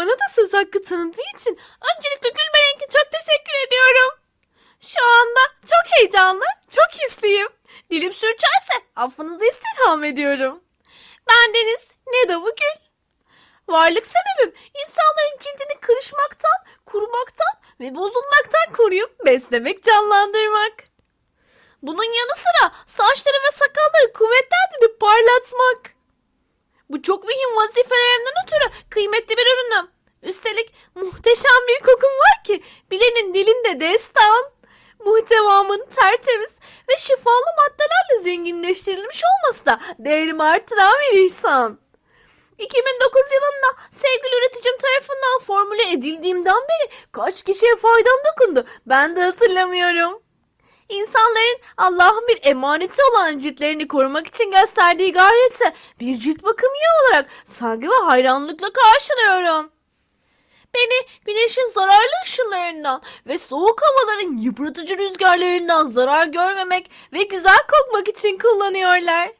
bana da söz hakkı tanıdığı için öncelikle Gülberenk'e çok teşekkür ediyorum. Şu anda çok heyecanlı, çok hisliyim. Dilim sürçerse affınızı istirham ediyorum. Ben Deniz, ne de bugün. Varlık sebebim insanların cildini kırışmaktan, kurumaktan ve bozulmaktan koruyup beslemek, canlandırmak. Bunun yanı sıra saçları ve muhteşem bir kokum var ki bilenin dilinde destan. Muhtevamın tertemiz ve şifalı maddelerle zenginleştirilmiş olması da değerimi artıran bir ihsan. 2009 yılında sevgili üreticim tarafından formüle edildiğimden beri kaç kişiye faydam dokundu ben de hatırlamıyorum. İnsanların Allah'ın bir emaneti olan ciltlerini korumak için gösterdiği gayreti bir cilt bakımı olarak saygı ve hayranlıkla karşılıyorum. Güneşin zararlı ışınlarından ve soğuk havaların yıpratıcı rüzgarlarından zarar görmemek ve güzel kokmak için kullanıyorlar.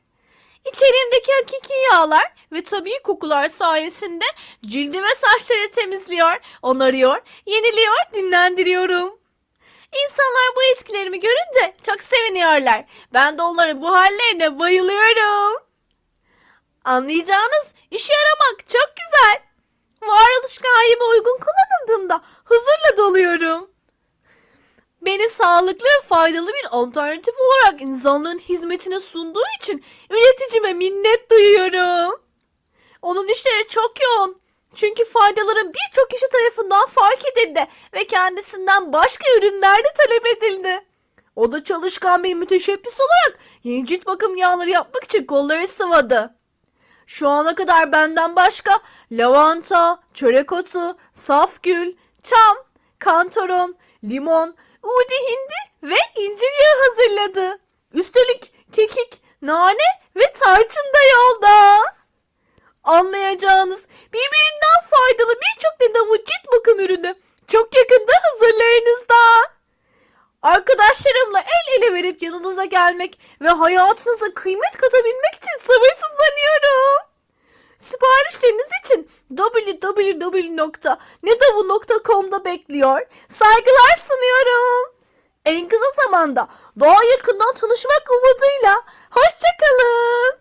İçeriğimdeki hakiki yağlar ve tabii kokular sayesinde cildi ve saçları temizliyor, onarıyor, yeniliyor, dinlendiriyorum. İnsanlar bu etkilerimi görünce çok seviniyorlar. Ben de onların bu hallerine bayılıyorum. Anlayacağınız işe yaramak Beni sağlıklı ve faydalı bir alternatif olarak insanlığın hizmetine sunduğu için üreticime minnet duyuyorum. Onun işleri çok yoğun. Çünkü faydaların birçok kişi tarafından fark edildi ve kendisinden başka ürünler de talep edildi. O da çalışkan bir müteşebbis olarak yeni cilt bakım yağları yapmak için kolları sıvadı. Şu ana kadar benden başka lavanta, çörek otu, saf gül, çam, kantaron, limon, udi hindi ve incir yağı hazırladı. Üstelik kekik, nane ve tarçın da yolda. Anlayacağınız birbirinden faydalı birçok Lenovo cilt bakım ürünü çok yakında hazırlarınızda. Arkadaşlarımla el ele verip yanınıza gelmek ve hayatınıza kıymet katabilmek için sabırsızlanıyorum. Siparişleriniz için www.nedavu.com'da bekliyor. Saygılar sunuyorum. En kısa zamanda daha yakından tanışmak umuduyla. Hoşçakalın.